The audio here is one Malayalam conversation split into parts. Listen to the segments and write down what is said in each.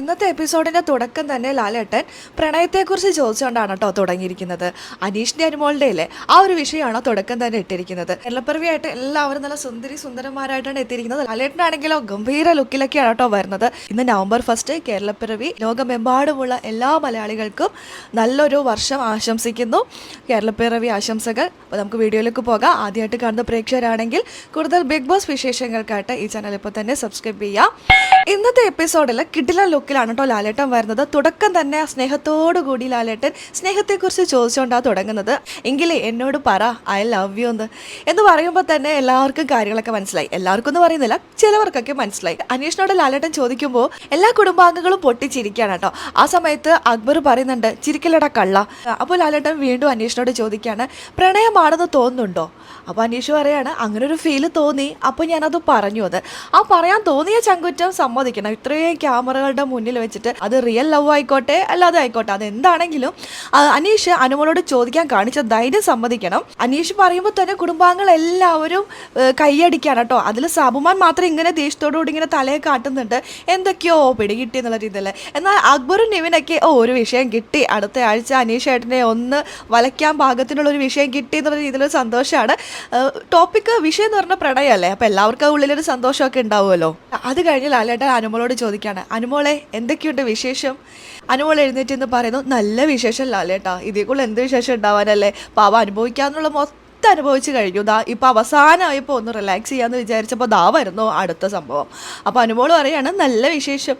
ഇന്നത്തെ എപ്പിസോഡിന്റെ തുടക്കം തന്നെ ലാലേട്ടൻ പ്രണയത്തെക്കുറിച്ച് ചോദിച്ചുകൊണ്ടാണ് കേട്ടോ തുടങ്ങിയിരിക്കുന്നത്. അനീഷിന്റെ അനുമോളുടെ ആ ഒരു വിഷയമാണോ തുടക്കം തന്നെ ഇട്ടിരിക്കുന്നത്. കേരളപ്പിറവിയായിട്ട് എല്ലാവരും നല്ല സുന്ദരി സുന്ദരന്മാരായിട്ടാണ് എത്തിയിരിക്കുന്നത്. ലാലേട്ടനാണെങ്കിലോ ഗംഭീര ലുക്കിലൊക്കെയാണ് കേട്ടോ വരുന്നത്. ഇന്ന് നവംബർ ഫസ്റ്റ് കേരളപ്പിറവി ലോകമെമ്പാടുമുള്ള എല്ലാ മലയാളികൾക്കും നല്ലൊരു വർഷം ആശംസിക്കുന്നു. കേരളപ്പിറവി ആശംസകൾ. അപ്പോൾ നമുക്ക് വീഡിയോയിലേക്ക് പോകാം. ആദ്യമായിട്ട് കാണുന്ന പ്രേക്ഷകരാണെങ്കിൽ കൂടുതൽ ബിഗ് ബോസ് വിശേഷങ്ങൾക്കായിട്ട് ഈ ചാനൽ ഇപ്പോൾ തന്നെ സബ്സ്ക്രൈബ് ചെയ്യാം. ഇന്നത്തെ എപ്പിസോഡിൽ കിടില ലുക്കിലാണ് കേട്ടോ ലാലേട്ടൻ വരുന്നത്. തുടക്കം തന്നെ ആ സ്നേഹത്തോടു കൂടി ലാലേട്ടൻ സ്നേഹത്തെക്കുറിച്ച് ചോദിച്ചുകൊണ്ടാണ് തുടങ്ങുന്നത്. എങ്കിലേ എന്നോട് പറ ഐ ലവ് യു എന്ന്. എന്ന് പറയുമ്പോൾ തന്നെ എല്ലാവർക്കും കാര്യങ്ങളൊക്കെ മനസ്സിലായി. എല്ലാവർക്കും എന്ന് പറയുന്നില്ല ചിലവർക്കൊക്കെ മനസ്സിലായി. അന്വേഷണോട് ലാലേട്ടൻ ചോദിക്കുമ്പോൾ എല്ലാ കുടുംബാംഗങ്ങളും പൊട്ടിച്ചിരിക്കുകയാണ് കേട്ടോ. ആ സമയത്ത് അക്ബർ പറയുന്നുണ്ട് ചിരിക്കലട കള്ള. അപ്പോൾ ലാലേട്ടൻ വീണ്ടും അന്വേഷണോട് ചോദിക്കുകയാണ് പ്രണയമാണെന്ന് തോന്നുന്നുണ്ടോ? അപ്പോൾ അനീഷ് പറയാണ് അങ്ങനെ ഒരു ഫീൽ തോന്നി അപ്പോൾ ഞാനത് പറഞ്ഞു അത്. ആ പറയാൻ തോന്നിയ ചങ്കുറ്റം സമ്മതിക്കണം. ഇത്രയും ക്യാമറകളുടെ മുന്നിൽ വെച്ചിട്ട് അത് റിയൽ ലവ് ആയിക്കോട്ടെ അല്ലാതെ ആയിക്കോട്ടെ അത് എന്താണെങ്കിലും അനീഷ് അനുമോളോട് ചോദിക്കാൻ കാണിച്ച ധൈര്യം സമ്മതിക്കണം. അനീഷ് പറയുമ്പോൾ തന്നെ കുടുംബാംഗങ്ങൾ എല്ലാവരും കൈയടിക്കാണ് കേട്ടോ. അതിൽ സാബുമാൻ മാത്രം ഇങ്ങനെ ദേഷ്യത്തോടുകൂടി ഇങ്ങനെ തലയെ കാട്ടുന്നുണ്ട്. എന്തൊക്കെയോ പിടികിട്ടി എന്നുള്ള രീതിയിൽ. എന്നാൽ അക്ബറും നിവിനൊക്കെ ഓ ഒരു വിഷയം കിട്ടി. അടുത്ത ആഴ്ച അനീഷ് ഏട്ടനെ ഒന്ന് വലയ്ക്കാൻ പാകത്തിനുള്ള ഒരു വിഷയം കിട്ടി എന്നുള്ള രീതിയിലൊരു സന്തോഷമാണ്. ടോപ്പിക്ക് വിഷയം എന്ന് പറഞ്ഞ പ്രണയമല്ലേ? അപ്പോൾ എല്ലാവർക്കും ഉള്ളിലൊരു സന്തോഷമൊക്കെ ഉണ്ടാവുമല്ലോ. അത് കഴിഞ്ഞ് ലാലേട്ടൻ അനുമോളോട് ചോദിക്കുകയാണ് അനുമോളെ എന്തൊക്കെയുണ്ട് വിശേഷം? അനുമോൾ എഴുന്നേറ്റ് എന്ന് പറയുന്നു നല്ല വിശേഷം ലാലേട്ടാ. ഇതേക്കുള്ള എന്ത് വിശേഷം ഉണ്ടാവാനല്ലേ? പാവ അനുഭവിക്കാന്നുള്ള മൊത്തം അനുഭവിച്ച് കഴിഞ്ഞു. ദാ ഇപ്പം അവസാനമായപ്പോൾ ഒന്ന് റിലാക്സ് ചെയ്യാമെന്ന് വിചാരിച്ചപ്പോൾ ദാ വരുന്നു അടുത്ത സംഭവം. അപ്പോൾ അനുമോൾ പറയാണ് നല്ല വിശേഷം.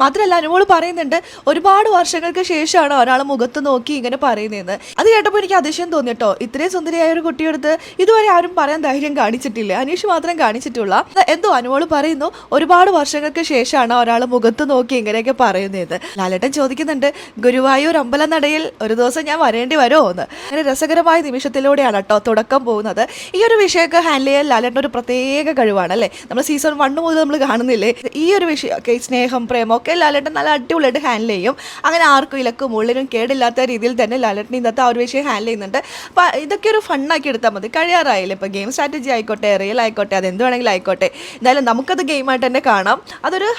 മാത്രമല്ല അനുമോൾ പറയുന്നുണ്ട് ഒരുപാട് വർഷങ്ങൾക്ക് ശേഷമാണ് ഒരാൾ മുഖത്ത് നോക്കി ഇങ്ങനെ പറയുന്നതെന്ന് അത് കേട്ടപ്പോൾ എനിക്ക് അതിശയം തോന്നിട്ടോ ഇത്രയും സുന്ദരിയായ ഒരു കുട്ടിയെടുത്ത് ഇതുവരെ ആരും പറയാൻ ധൈര്യം കാണിച്ചിട്ടില്ല. അനീഷ് മാത്രം കാണിച്ചിട്ടുള്ള. എന്തോ അനുമോൾ പറയുന്നു ഒരുപാട് വർഷങ്ങൾക്ക് ശേഷമാണ് ഒരാൾ മുഖത്ത് നോക്കി ഇങ്ങനെയൊക്കെ പറയുന്നത് ലാലേട്ടൻ ചോദിക്കുന്നുണ്ട് ഗുരുവായൂർ അമ്പലനടയിൽ ഒരു ദിവസം ഞാൻ വരേണ്ടി വരുമോ എന്ന് അങ്ങനെ രസകരമായ നിമിഷത്തിലൂടെയാണ് കേട്ടോ തുടക്കം പോകുന്നത്. ഈ ഒരു വിഷയമൊക്കെ ഹാൻഡിൽ ചെയ്യാൻ ലാലേട്ടൻ ഒരു പ്രത്യേക കഴിവാണ് അല്ലേ? നമ്മൾ സീസൺ വൺ മുതൽ നമ്മൾ കാണുന്നില്ലേ? ഈ ഒരു വിഷയമൊക്കെ സ്നേഹം പ്രേമം ഒക്കെ ലാലേട്ടൻ നല്ല അടിപൊളിയായിട്ട് ഹാൻഡിൽ ചെയ്യും. അങ്ങനെ ആർക്കും ഇലക്കും ഉള്ളിനും കേടില്ലാത്ത രീതിയിൽ തന്നെ ലാലേട്ടൻ ഇന്നത്തെ ആ ഒരു വിഷയം ഹാൻഡിൽ ചെയ്യുന്നുണ്ട്. അപ്പോൾ ഇതൊക്കെ ഒരു ഫണ്ണാക്കി എടുത്താൽ മതി. കഴിയാറായില്ല? ഇപ്പോൾ ഗെയിം സ്ട്രാറ്റജി ആയിക്കോട്ടെ റിയൽ ആയിക്കോട്ടെ അത് എന്ത് വേണമെങ്കിലും ആയിക്കോട്ടെ. എന്തായാലും നമുക്കത് ഗെയിമായിട്ട് തന്നെ കാണാം. അതൊരു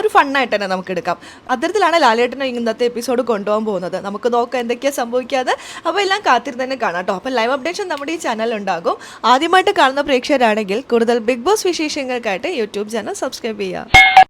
ഒരു ഫണ്ണായിട്ട് തന്നെ നമുക്ക് എടുക്കാം. അത്തരത്തിലാണ് ലാലേട്ടനെ ഇന്നത്തെ എപ്പിസോഡ് കൊണ്ടുപോകാൻ പോകുന്നത്. നമുക്ക് നോക്കാം എന്തൊക്കെയാണ് സംഭവിക്കാതെ അപ്പോൾ എല്ലാം കാത്തിരുന്ന് തന്നെ കാണാം കേട്ടോ. അപ്പോൾ ലൈവ് അപ്ഡേഷൻ നമ്മുടെ ഈ ചാനൽ ഉണ്ടാകും. ആദ്യമായിട്ട് കാണുന്ന പ്രേക്ഷകരാണെങ്കിൽ കൂടുതൽ ബിഗ് ബോസ് വിശേഷങ്ങൾക്കായിട്ട് യൂട്യൂബ് ചാനൽ സബ്സ്ക്രൈബ് ചെയ്യുക.